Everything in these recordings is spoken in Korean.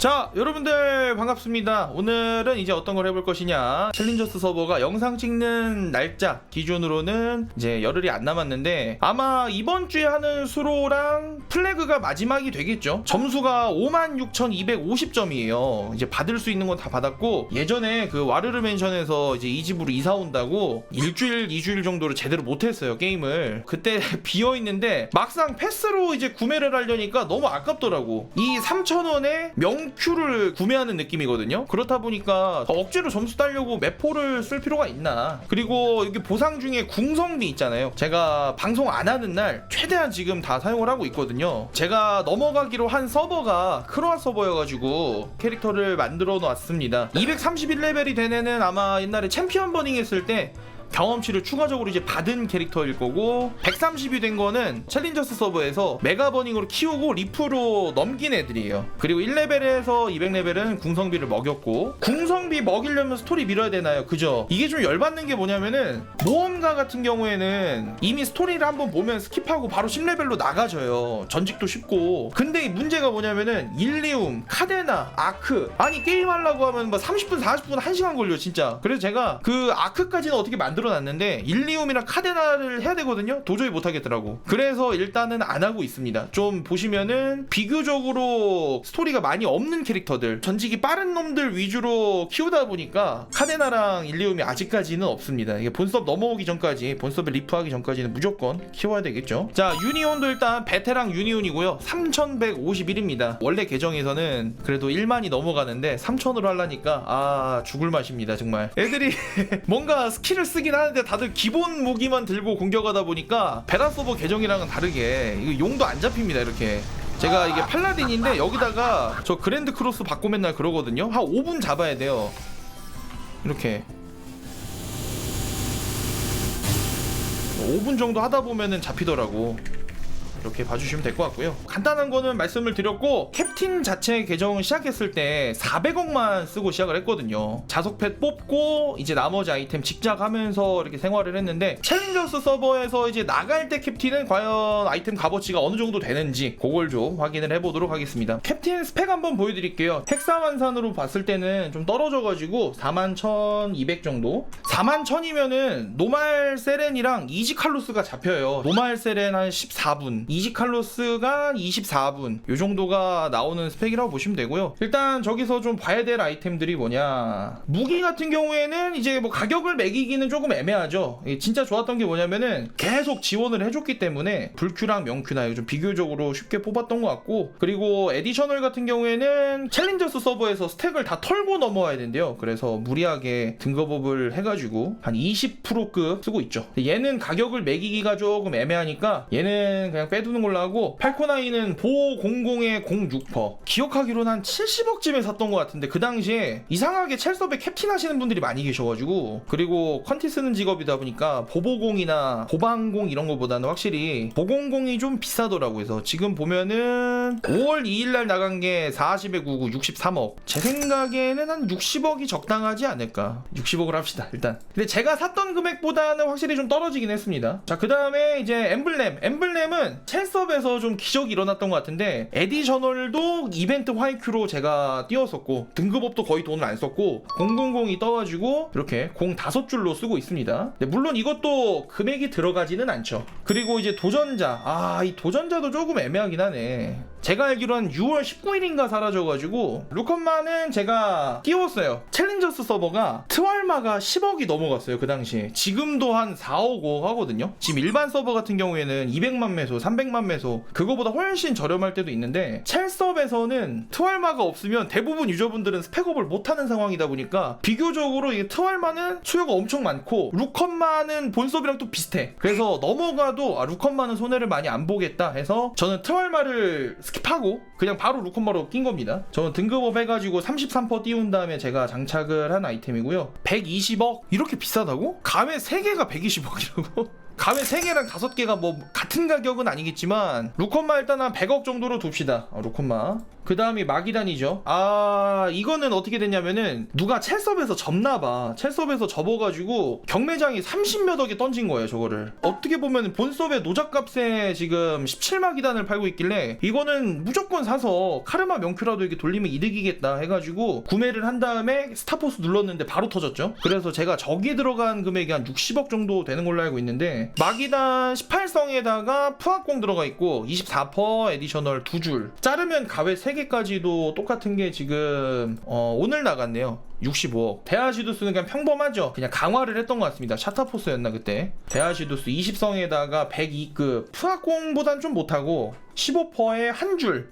자 여러분들 반갑습니다. 오늘은 이제 어떤 걸 해볼 것이냐? 챌린저스 서버가 영상 찍는 날짜 기준으로는 이제 열흘이 안 남았는데 아마 이번 주에 하는 수로랑 플래그가 마지막이 되겠죠? 점수가 56,250점이에요. 이제 받을 수 있는 건 다 받았고 예전에 그 와르르 맨션에서 이제 이 집으로 이사 온다고 일주일 이주일 정도를 제대로 못했어요 게임을. 그때 비어 있는데 막상 패스로 이제 구매를 하려니까 너무 아깝더라고. 이 3,000원에 명 큐를 구매하는 느낌이거든요. 그렇다 보니까 억지로 점수 따려고 매포를 쓸 필요가 있나. 그리고 여기 보상 중에 궁성비 있잖아요. 제가 방송 안 하는 날 최대한 지금 다 사용을 하고 있거든요. 제가 넘어가기로 한 서버가 크로아 서버여가지고 캐릭터를 만들어 놨습니다. 231레벨이 된 애는 아마 옛날에 챔피언 버닝 했을 때 경험치를 추가적으로 이제 받은 캐릭터일 거고 130이 된 거는 챌린저스 서버에서 메가버닝으로 키우고 리프로 넘긴 애들이에요. 그리고 1레벨에서 200레벨은 궁성비를 먹였고 궁성비 먹이려면 스토리 밀어야 되나요? 그죠? 이게 좀 열받는 게 뭐냐면은 모험가 같은 경우에는 이미 스토리를 한번 보면 스킵하고 바로 10레벨로 나가져요. 전직도 쉽고. 근데 이 문제가 뭐냐면은 일리움 카데나 아크. 아니 게임하려고 하면 뭐 30분 40분 1시간 걸려 진짜. 그래서 제가 그 아크까지는 어떻게 만들 어 놨는데 일리움이랑 카데나를 해야 되거든요. 도저히 못하겠더라고. 그래서 일단은 안 하고 있습니다. 좀 보시면은 비교적으로 스토리가 많이 없는 캐릭터들 전직이 빠른 놈들 위주로 키우다 보니까 카데나랑 일리움이 아직까지는 없습니다. 이게 본섭 넘어오기 전까지 본섭에 리프하기 전까지는 무조건 키워야 되겠죠? 자 유니온도 일단 베테랑 유니온이고요. 3151입니다. 원래 계정에서는 그래도 1만이 넘어가는데 3000으로 하려니까 아 죽을 맛입니다 정말. 애들이 뭔가 스킬을 쓰긴 하는데 다들 기본 무기만 들고 공격하다 보니까 베라 서버 계정이랑은 다르게 이거 용도 안 잡힙니다 이렇게. 제가 이게 팔라딘인데 여기다가 저 그랜드 크로스 받고 맨날 그러거든요. 한 5분 잡아야 돼요. 이렇게. 5분 정도 하다 보면은 잡히더라고 이렇게 봐주시면 될 것 같고요. 간단한 거는 말씀을 드렸고 캡틴 자체 계정 시작했을 때 400억만 쓰고 시작을 했거든요. 자석펫 뽑고 이제 나머지 아이템 직작하면서 이렇게 생활을 했는데 챌린저스 서버에서 이제 나갈 때 캡틴은 과연 아이템 값어치가 어느 정도 되는지 그걸 좀 확인을 해보도록 하겠습니다. 캡틴 스펙 한번 보여드릴게요. 텍사완산으로 봤을 때는 좀 떨어져가지고 41,200 정도. 41,000이면은 노말 세렌이랑 이지 칼로스가 잡혀요. 노말 세렌 한 14분. 이지 칼로스가 24분. 요 정도가 나오는 스펙이라고 보시면 되고요. 일단 저기서 좀 봐야 될 아이템들이 뭐냐. 무기 같은 경우에는 이제 뭐 가격을 매기기는 조금 애매하죠. 진짜 좋았던 게 뭐냐면은 계속 지원을 해줬기 때문에 불큐랑 명큐나 좀 비교적으로 쉽게 뽑았던 것 같고 그리고 에디셔널 같은 경우에는 챌린저스 서버에서 스택을 다 털고 넘어와야 된대요. 그래서 무리하게 등급업을 해가지고 한 20%급 쓰고 있죠. 얘는 가격을 매기기가 조금 애매하니까 얘는 그냥 빼 두는 걸로 하고 팔코나이는 보 00에 06% 기억하기로는 한 70억쯤에 샀던 것 같은데 그 당시에 이상하게 첼섭에 캡틴 하시는 분들이 많이 계셔가지고 그리고 컨티 쓰는 직업이다 보니까 보보공이나 보방공 이런 거보다는 확실히 보공공이 좀 비싸더라고요. 그래서 지금 보면은 5월 2일날 나간 게 40에 99 63억. 제 생각에는 한 60억이 적당하지 않을까. 60억을 합시다 일단. 근데 제가 샀던 금액보다는 확실히 좀 떨어지긴 했습니다. 자 그 다음에 이제 엠블렘. 엠블렘은 첼섭에서 좀 기적이 일어났던 것 같은데 에디셔널도 이벤트 화이큐로 제가 띄웠었고 등급업도 거의 돈을 안 썼고 000이 떠가지고 이렇게 공 다섯 줄로 쓰고 있습니다. 근데 물론 이것도 금액이 들어가지는 않죠. 그리고 이제 도전자. 아 이 도전자도 조금 애매하긴 하네 제가 알기로 한 6월 19일인가 사라져가지고 루컨마는 제가 띄웠어요. 챌린저스 서버가 트왈마가 10억이 넘어갔어요 그 당시에. 지금도 한 4억 5억 하거든요. 지금 일반 서버 같은 경우에는 200만 매소 300만 매소 그거보다 훨씬 저렴할 때도 있는데 첼섭에서는 트왈마가 없으면 대부분 유저분들은 스펙업을 못하는 상황이다 보니까 비교적으로 이 트왈마는 수요가 엄청 많고 루컨마는 본섭이랑 또 비슷해. 그래서 넘어가도 아, 루컨마는 손해를 많이 안 보겠다 해서 저는 트왈마를 스킵하고 그냥 바로 루컨마로 낀 겁니다 저는 등급업 해가지고 33% 띄운 다음에 제가 장착을 한 아이템이고요 120억? 이렇게 비싸다고? 감에 3개가 120억이라고? 감에 3개랑 5개가 뭐 같은 가격은 아니겠지만 루컨마 일단 한 100억 정도로 둡시다 어, 루컨마 그 다음이 마기단이죠. 아, 이거는 어떻게 됐냐면은 누가 첼섭에서 접나봐. 첼섭에서 접어가지고 경매장이 30몇 억에 던진 거예요, 저거를. 어떻게 보면 본섭의 노작값에 지금 17마기단을 팔고 있길래 이거는 무조건 사서 카르마 명큐라도 이렇게 돌리면 이득이겠다 해가지고 구매를 한 다음에 스타포스 눌렀는데 바로 터졌죠. 그래서 제가 저기 들어간 금액이 한 60억 정도 되는 걸로 알고 있는데 마기단 18성에다가 푸학공 들어가 있고 24% 에디셔널 두 줄. 자르면 가외 3개까지도 똑같은 게 지금 어, 오늘 나갔네요. 65억. 대하시두스는 그냥 평범하죠. 그냥 강화를 했던 것 같습니다. 샤타포스였나 그때. 대하시두스 20성에다가 102급. 푸학공보단 좀 못하고 15%에 한 줄.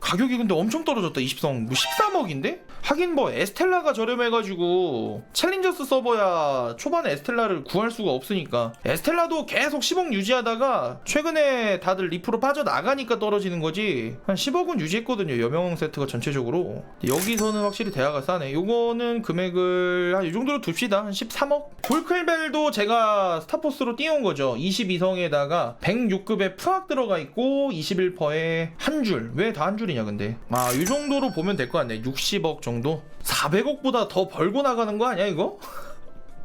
가격이 근데 엄청 떨어졌다. 20성 뭐 13억인데? 하긴 뭐 에스텔라가 저렴해가지고 챌린저스 서버야 초반에 에스텔라를 구할 수가 없으니까 에스텔라도 계속 10억 유지하다가 최근에 다들 리프로 빠져나가니까 떨어지는 거지 한 10억은 유지했거든요 여명 세트가 전체적으로 여기서는 확실히 대화가 싸네 요거는 금액을 한 이 정도로 둡시다. 한 13억? 볼클벨도 제가 스타포스로 띄운 거죠. 22성에다가 106급에 푸악 들어가 있고 21%에 한 줄. 왜 다 한 줄이냐 근데. 아 이 정도로 보면 될 것 같네. 60억 정도? 400억보다 더 벌고 나가는 거 아니야 이거?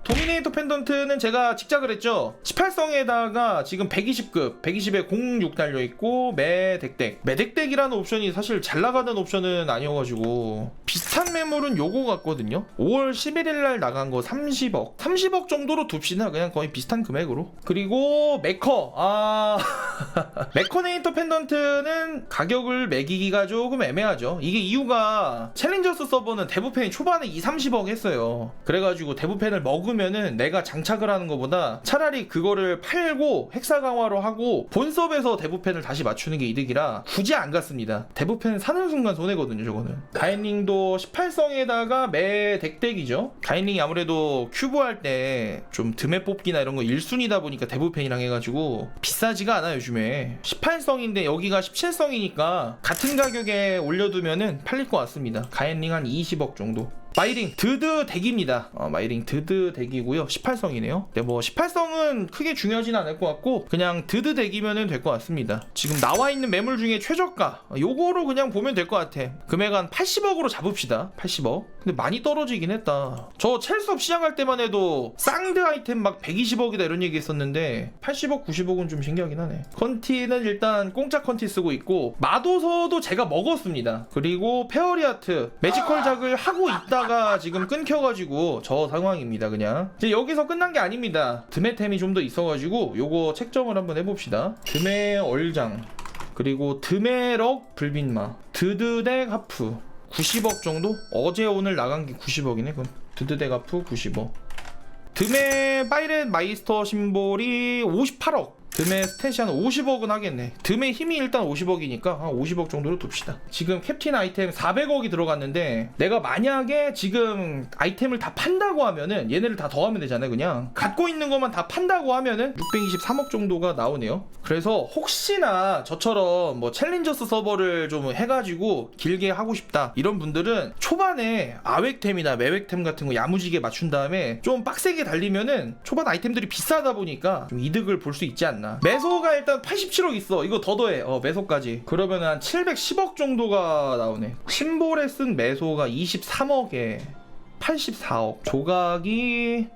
도미네이터 펜던트는 제가 직작을 했죠. 18성에다가 지금 120급, 120에 06 달려있고, 매덱덱. 매덱덱이라는 옵션이 사실 잘 나가는 옵션은 아니어가지고, 비슷한 매물은 요거 같거든요. 5월 11일날 나간 거 30억. 30억 정도로 둡시다. 그냥 거의 비슷한 금액으로. 그리고 메커. 아. 메커네이터 펜던트는 가격을 매기기가 조금 애매하죠. 이게 이유가 챌린저스 서버는 대부펜이 초반에 2, 30억 했어요. 그래가지고 대부펜을 먹 으면은 내가 장착을 하는 것보다 차라리 그거를 팔고 헥사 강화로 하고 본섭에서 대부펜을 다시 맞추는 게 이득이라 굳이 안 갔습니다. 대부펜 사는 순간 손해거든요, 저거는. 가인링도 18성에다가 매 덱덱이죠. 가인링이 아무래도 큐브 할 때 좀 드메 뽑기나 이런 거 1순위다 보니까 대부펜이랑 해가지고 비싸지가 않아요, 요즘에. 18성인데 여기가 17성이니까 같은 가격에 올려두면은 팔릴 것 같습니다. 가인링 한 20억 정도. 마이링 드드 덱입니다. 어, 마이링 드드 덱이고요. 18성이네요. 근데 뭐 18성은 크게 중요하진 않을 것 같고 그냥 드드 덱이면 될 것 같습니다. 지금 나와 있는 매물 중에 최저가 어, 요거로 그냥 보면 될 것 같아. 금액 한 80억으로 잡읍시다. 80억. 근데 많이 떨어지긴 했다. 저 첼수업 시작할 때만 해도 쌍드 아이템 막 120억이다 이런 얘기 했었는데 80억, 90억은 좀 신기하긴 하네. 컨티는 일단 공짜 컨티 쓰고 있고 마도서도 제가 먹었습니다. 그리고 페어리아트 매지컬 작을 하고 있다 가 지금 끊겨가지고 저 상황입니다 그냥. 이제 여기서 끝난 게 아닙니다. 드메템이 좀 더 있어가지고 요거 책정을 한번 해봅시다. 드메 얼장 그리고 드메럭 불빈마 드드덱 하프 90억 정도? 어제 오늘 나간 게 90억이네 그럼 드드덱 하프 90억 드메 바이렌 마이스터 심볼이 58억 드메 스탯이 한 50억은 하겠네. 드메 힘이 일단 50억이니까 한 50억 정도로 둡시다. 지금 캡틴 아이템 400억이 들어갔는데 내가 만약에 지금 아이템을 다 판다고 하면은 얘네를 다 더하면 되잖아요 그냥. 갖고 있는 것만 다 판다고 하면은 623억 정도가 나오네요. 그래서 혹시나 저처럼 뭐 챌린저스 서버를 좀 해가지고 길게 하고 싶다 이런 분들은 초반에 아웩템이나 매웩템 같은 거 야무지게 맞춘 다음에 좀 빡세게 달리면은 초반 아이템들이 비싸다 보니까 좀 이득을 볼 수 있지 않나 매소가 일단 87억 있어. 이거 더 더해. 어 매소까지. 그러면 한 710억 정도가 나오네. 심볼에 쓴 매소가 23억에 84억. 조각이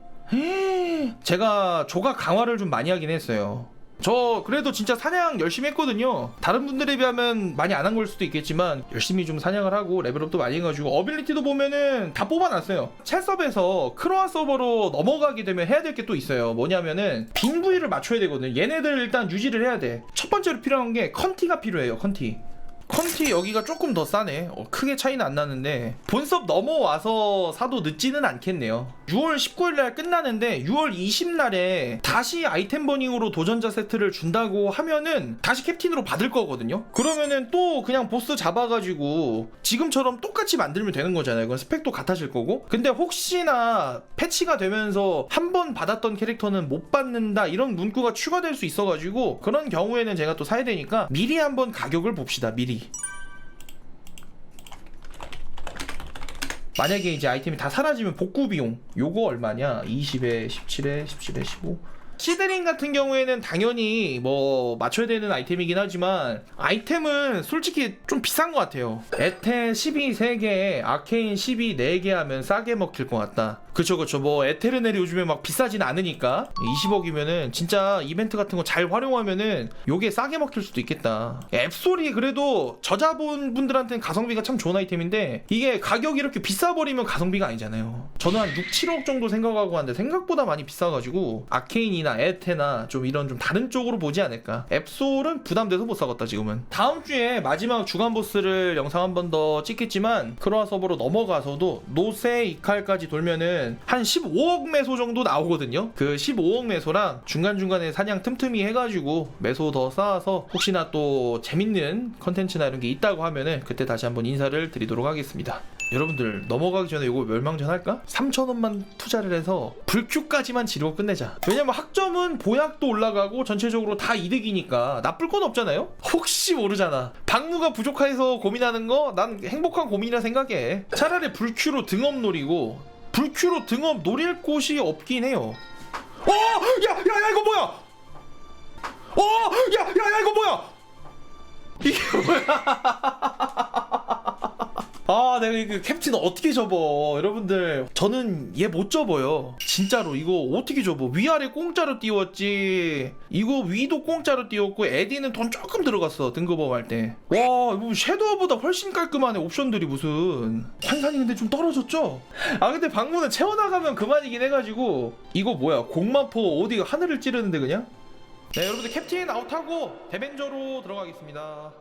제가 조각 강화를 좀 많이 하긴 했어요 저 그래도 진짜 사냥 열심히 했거든요. 다른 분들에 비하면 많이 안 한 걸 수도 있겠지만 열심히 좀 사냥을 하고 레벨업도 많이 해가지고 어빌리티도 보면은 다 뽑아놨어요. 첼섭에서 크로아 서버로 넘어가게 되면 해야 될 게 또 있어요. 뭐냐면은 빈 부위를 맞춰야 되거든요. 얘네들 일단 유지를 해야 돼. 첫 번째로 필요한 게 컨티가 필요해요. 컨티. 컨티 여기가 조금 더 싸네. 어, 크게 차이는 안 나는데 본섭 넘어와서 사도 늦지는 않겠네요. 6월 19일 날 끝나는데 6월 20일 날에 다시 아이템 버닝으로 도전자 세트를 준다고 하면은 다시 캡틴으로 받을 거거든요. 그러면은 또 그냥 보스 잡아가지고 지금처럼 똑같이 만들면 되는 거잖아요. 그건 스펙도 같아질 거고. 근데 혹시나 패치가 되면서 한 번 받았던 캐릭터는 못 받는다 이런 문구가 추가될 수 있어가지고 그런 경우에는 제가 또 사야 되니까 미리 한번 가격을 봅시다. 미리. 만약에 이제 아이템이 다 사라지면 복구 비용 요거 얼마냐? 20에 17에 17에 15 시드링 같은 경우에는 당연히 뭐 맞춰야 되는 아이템이긴 하지만 아이템은 솔직히 좀 비싼 것 같아요. 에테 12 3개, 아케인 12 4개 하면 싸게 먹힐 것 같다. 그쵸 그쵸 뭐 에테르넬이 요즘에 막 비싸진 않으니까 20억이면은 진짜 이벤트 같은 거 잘 활용하면은 요게 싸게 먹힐 수도 있겠다. 앱솔이 그래도 저자본 분들한테는 가성비가 참 좋은 아이템인데 이게 가격이 이렇게 비싸 버리면 가성비가 아니잖아요. 저는 한 6, 7억 정도 생각하고 하는데 생각보다 많이 비싸가지고 아케인이나 에테나 좀 이런 좀 다른 쪽으로 보지 않을까. 앱솔은 부담돼서 못 사겠다 지금은. 다음 주에 마지막 주간 보스를 영상 한 번 더 찍겠지만 크로아 서버로 넘어가서도 노세 이칼까지 돌면은 한 15억 매소 정도 나오거든요. 그 15억 매소랑 중간중간에 사냥 틈틈이 해가지고 매소 더 쌓아서 혹시나 또 재밌는 컨텐츠나 이런 게 있다고 하면은 그때 다시 한번 인사를 드리도록 하겠습니다. 여러분들 넘어가기 전에 이거 멸망전 할까? 3천원만 투자를 해서 불큐까지만 지르고 끝내자 왜냐면 학점은 보약도 올라가고 전체적으로 다 이득이니까 나쁠 건 없잖아요? 혹시 모르잖아 박무가 부족해서 고민하는 거 난 행복한 고민이라 생각해 차라리 불큐로 등업 노리고 불큐로 등업 노릴 곳이 없긴 해요 어! 야! 야! 야! 이거 뭐야! 어! 야! 야! 야! 이거 뭐야! 이게 아, 내가 이거 캡틴 어떻게 접어? 여러분들, 저는 얘 못 접어요. 진짜로 이거 어떻게 접어? 위아래 공짜로 띄웠지. 이거 위도 공짜로 띄웠고 에디는 돈 조금 들어갔어 등급업 할 때. 와, 이거 섀도우보다 훨씬 깔끔하네 옵션들이 무슨. 환산이 근데 좀 떨어졌죠? 아, 근데 방문은 채워나가면 그만이긴 해가지고 이거 뭐야? 공마포 어디가 하늘을 찌르는데 그냥? 네, 여러분들 캡틴 아웃하고 데벤저로 들어가겠습니다.